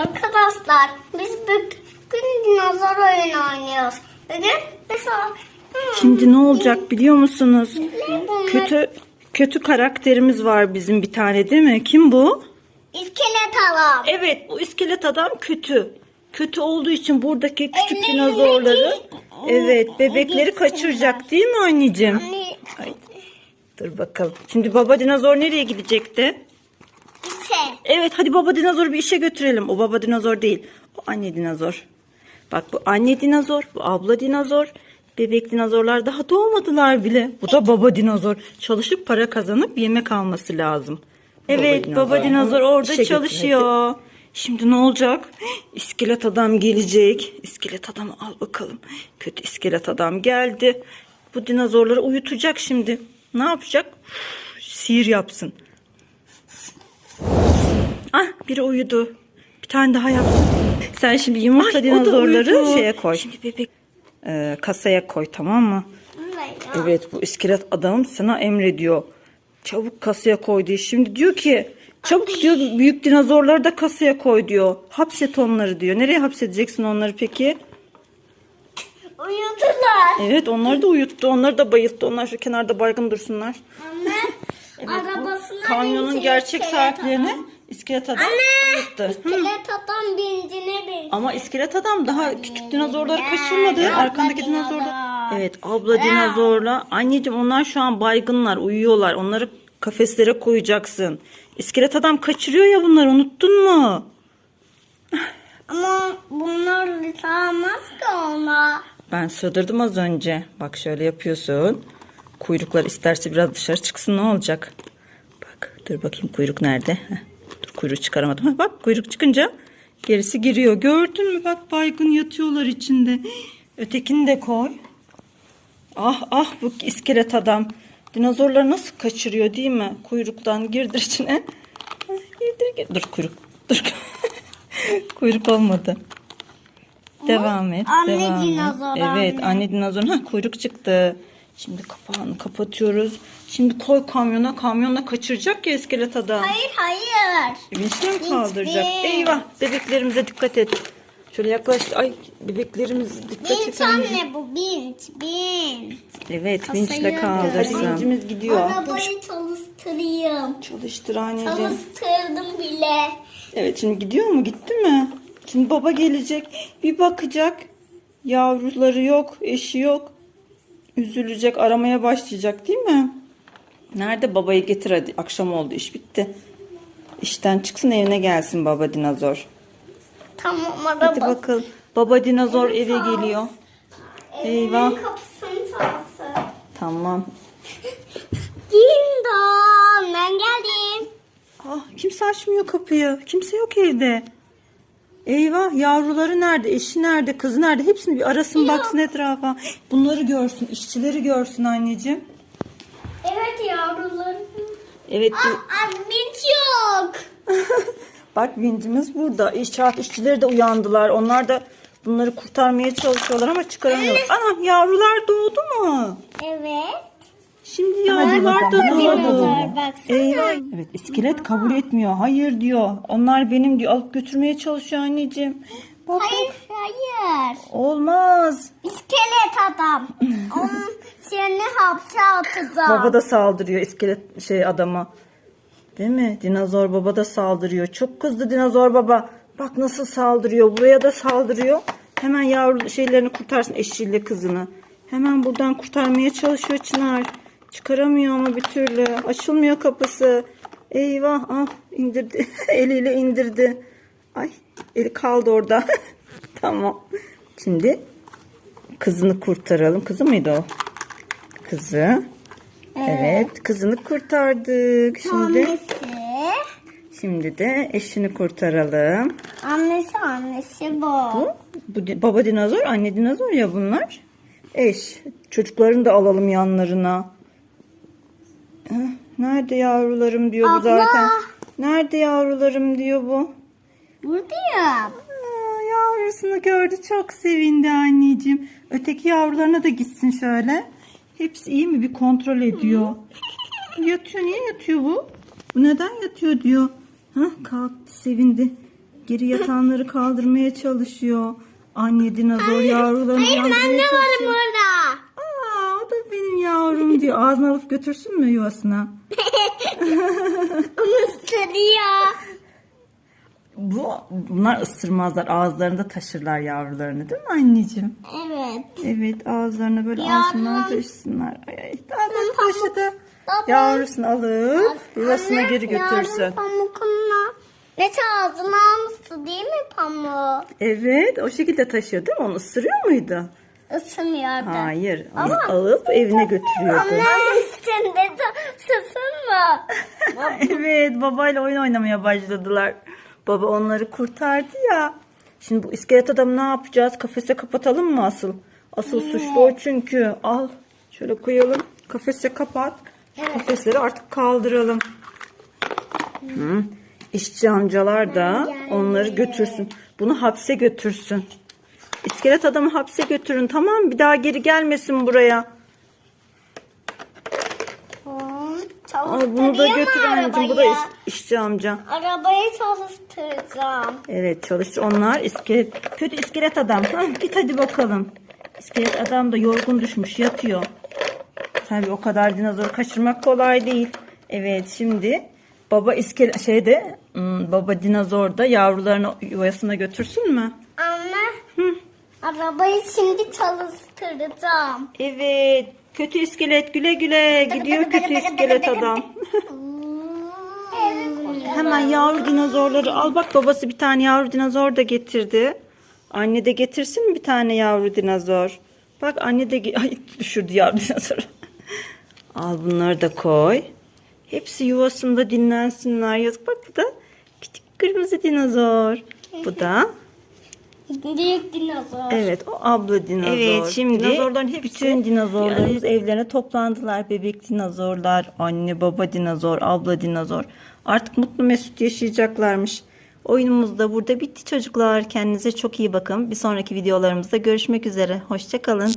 Arkadaşlar biz bugün dinozor oyunu oynuyoruz. Bugün mesela hmm, Şimdi ne olacak biliyor musunuz? Kötü kötü karakterimiz var bizim bir tane değil mi? Kim bu? iskelet adam. Evet bu iskelet adam kötü. Kötü olduğu için buradaki küçük Ellerindeki- dinozorları evet bebekleri kaçıracak değil mi anneciğim? Ay, dur bakalım. Şimdi baba dinozor nereye gidecekti? Evet hadi baba dinozoru bir işe götürelim. O baba dinozor değil. O anne dinozor. Bak bu anne dinozor, bu abla dinozor. Bebek dinozorlar daha doğmadılar bile. Bu da baba dinozor. Çalışıp para kazanıp yemek alması lazım. Evet baba dinozor, orada İşe çalışıyor. Şimdi ne olacak? İskelet adam gelecek. İskelet adamı al bakalım. Kötü iskelet adam geldi. Bu dinozorları uyutacak şimdi. Ne yapacak? Sihir yapsın. Biri uyudu. Bir tane daha yapsın. Sen şimdi yumurta Ay, dinozorları şeye koy. Şimdi bebek Ee, kasaya koy tamam mı? Evet bu iskelet adam sana emrediyor. Çabuk kasaya koy diye. Şimdi diyor ki çabuk diyor büyük dinozorları da kasaya koy diyor. Hapset onları diyor. Nereye hapsedeceksin onları peki? Uyudular. Evet onları da uyuttu. Onları da bayılttı. Onlar şu kenarda baygın dursunlar. Anne arabasına Kamyonun binecek gerçek adam. İskelet adam bayılttı. İskelet adam bincine bin. Ama iskelet adam daha küçük dinozorları kaçırmadı. Ya, Arkandaki dinozor. Evet abla dinozorla. Anneciğim onlar şu an baygınlar uyuyorlar. Onları kafeslere koyacaksın. İskelet adam kaçırıyor ya bunları unuttun mu? Ama bunlar sığmaz ki ona. Ben sığdırdım az önce. Bak şöyle yapıyorsun. Kuyruklar isterse biraz dışarı çıksın ne olacak? Bak dur bakayım kuyruk nerede? Heh, kuyruğu çıkaramadım. Ha, bak kuyruk çıkınca gerisi giriyor. Gördün mü bak baygın yatıyorlar içinde. Ötekini de koy. Ah ah bu iskelet adam. Dinozorları nasıl kaçırıyor değil mi? Kuyruktan girdir içine. Ah, Girdir girdir. Dur kuyruk. Dur. kuyruk olmadı. Devam et. anne devam dinozor, et. Evet anne. anne dinozorun ha, kuyruk çıktı. Şimdi kapağını kapatıyoruz. Şimdi koy kamyona. Kamyonla kaçıracak ya iskelet adam. Hayır hayır. Vinçle mi kaldıracak? Vinçli. Eyvah bebeklerimize dikkat et. Şöyle yaklaş. Ay bebeklerimiz dikkat et. anne bu binç binç. Evet vinçle kaldırsın. da- vincimiz gidiyor. Arabayı çalıştırayım. Çalıştır anneciğim. Çalıştırdım bile. Evet şimdi gidiyor mu? Gitti mi? Şimdi baba gelecek. Bir bakacak. Yavruları yok. Eşi yok. Üzülecek. Aramaya başlayacak değil mi? Nerede babayı getir hadi. Akşam oldu. iş bitti. İşten çıksın evine gelsin baba dinozor. Tamam Hadi araba. bakalım. Baba dinozor eve geliyor. Eyvah. Kapısını çalsın. Tamam. Ding dong ben geldim. Ah, kimse açmıyor kapıyı. Kimse yok evde. Eyvah yavruları nerede? Eşi nerede? Kızı nerede? Hepsini bir arasın baksın etrafa. Bunları görsün. işçileri görsün anneciğim. Evet yavrularım. Evet. Aa, aa, binç yok. Bak vincimiz burada. İnşaat işçileri de uyandılar. Onlar da bunları kurtarmaya çalışıyorlar ama çıkaramıyorlar. Anam yavrular doğdu mu? Evet. Şimdi yavrular da doğdu. Dinozor baksana. Eyvah. Evet iskelet kabul etmiyor. Hayır diyor. Onlar benim diyor. Alıp götürmeye çalışıyor anneciğim. Bak Hayır hayır. olmaz. İskelet adam. Onun seni hapse atacağım. Baba da saldırıyor iskelet şey adama. Değil mi? Dinozor baba da saldırıyor. Çok kızdı dinozor baba. Bak nasıl saldırıyor. Buraya da saldırıyor. Hemen yavru şeylerini kurtarsın eşiyle kızını. Hemen buradan kurtarmaya çalışıyor Çınar. Çıkaramıyor ama bir türlü. Açılmıyor kapısı. Eyvah ah indirdi. Eliyle indirdi. Ay eli kaldı orada. tamam. Şimdi kızını kurtaralım. Kızı mıydı o? Kızı. Evet, kızını kurtardık. Şimdi Annesi. şimdi de eşini kurtaralım. Annesi annesi bu. Bu, bu baba dinozor, anne dinozor ya bunlar. Eş. Çocuklarını da alalım yanlarına. Nerede yavrularım diyor bu Abla. zaten. Nerede yavrularım diyor bu. Buradayım. Aa, yavrusunu gördü çok sevindi anneciğim. Öteki yavrularına da gitsin şöyle. Hepsi iyi mi bir kontrol ediyor. Yatıyor niye yatıyor bu? Bu neden yatıyor diyor. Hah kalktı sevindi. Geri yatanları kaldırmaya çalışıyor. Anne dinozor yavrularını Hayır ben de varım çalışıyor. Aa, o da benim yavrum diyor. Ağzına alıp götürsün mü yuvasına? Onu ısırıyor. Bu bunlar ısırmazlar. Ağızlarında taşırlar yavrularını değil mi anneciğim? Evet. Evet ağızlarına böyle Yavrum. ağzından taşısınlar. Ay, ay, daha da taşıdı. Baba. Yavrusunu alıp yuvasına Anne, geri götürsün. Yarın pamukla. Ne ağzına almıştı değil mi pamuğu? Evet o şekilde taşıyor değil mi? Onu ısırıyor muydu? Isınıyordu. Hayır. Onu Ama- alıp evine götürüyordu. Anne üstünde susun mu? evet babayla oyun oynamaya başladılar. Baba onları kurtardı ya. Şimdi bu iskelet adamı ne yapacağız? Kafese kapatalım mı asıl? Asıl suçlu o çünkü. Al şöyle koyalım. Kafese kapat. Kafesleri artık kaldıralım. Hı. İşçi amcalar da onları götürsün. Bunu hapse götürsün. İskelet adamı hapse götürün tamam mı? Bir daha geri gelmesin buraya. Al bunu da götür anneciğim. Bu da is- işçi amca. Arabayı çalıştıracağım. Evet çalıştır. Onlar iskelet, kötü iskelet adam. Ha, git hadi bakalım. İskelet adam da yorgun düşmüş yatıyor. Tabii o kadar dinozoru kaçırmak kolay değil. Evet şimdi baba iskelet şeyde hmm, baba dinozor da yavrularını yuvasına götürsün mü? Arabayı şimdi çalıştıracağım. Evet. Kötü iskelet güle güle gidiyor kötü iskelet adam. Hemen yavru dinozorları al bak babası bir tane yavru dinozor da getirdi. Anne de getirsin mi bir tane yavru dinozor? Bak anne de ay düşürdü yavru dinozoru. al bunları da koy. Hepsi yuvasında dinlensinler. Yazık bak bu da küçük kırmızı dinozor. Bu da Büyük dinozor. Evet o abla dinozor. Evet şimdi dinozorların hepsi, bütün dinozorlarımız evlerine toplandılar. Bebek dinozorlar, anne baba dinozor, abla dinozor. Artık mutlu mesut yaşayacaklarmış. Oyunumuz da burada bitti çocuklar. Kendinize çok iyi bakın. Bir sonraki videolarımızda görüşmek üzere. Hoşçakalın.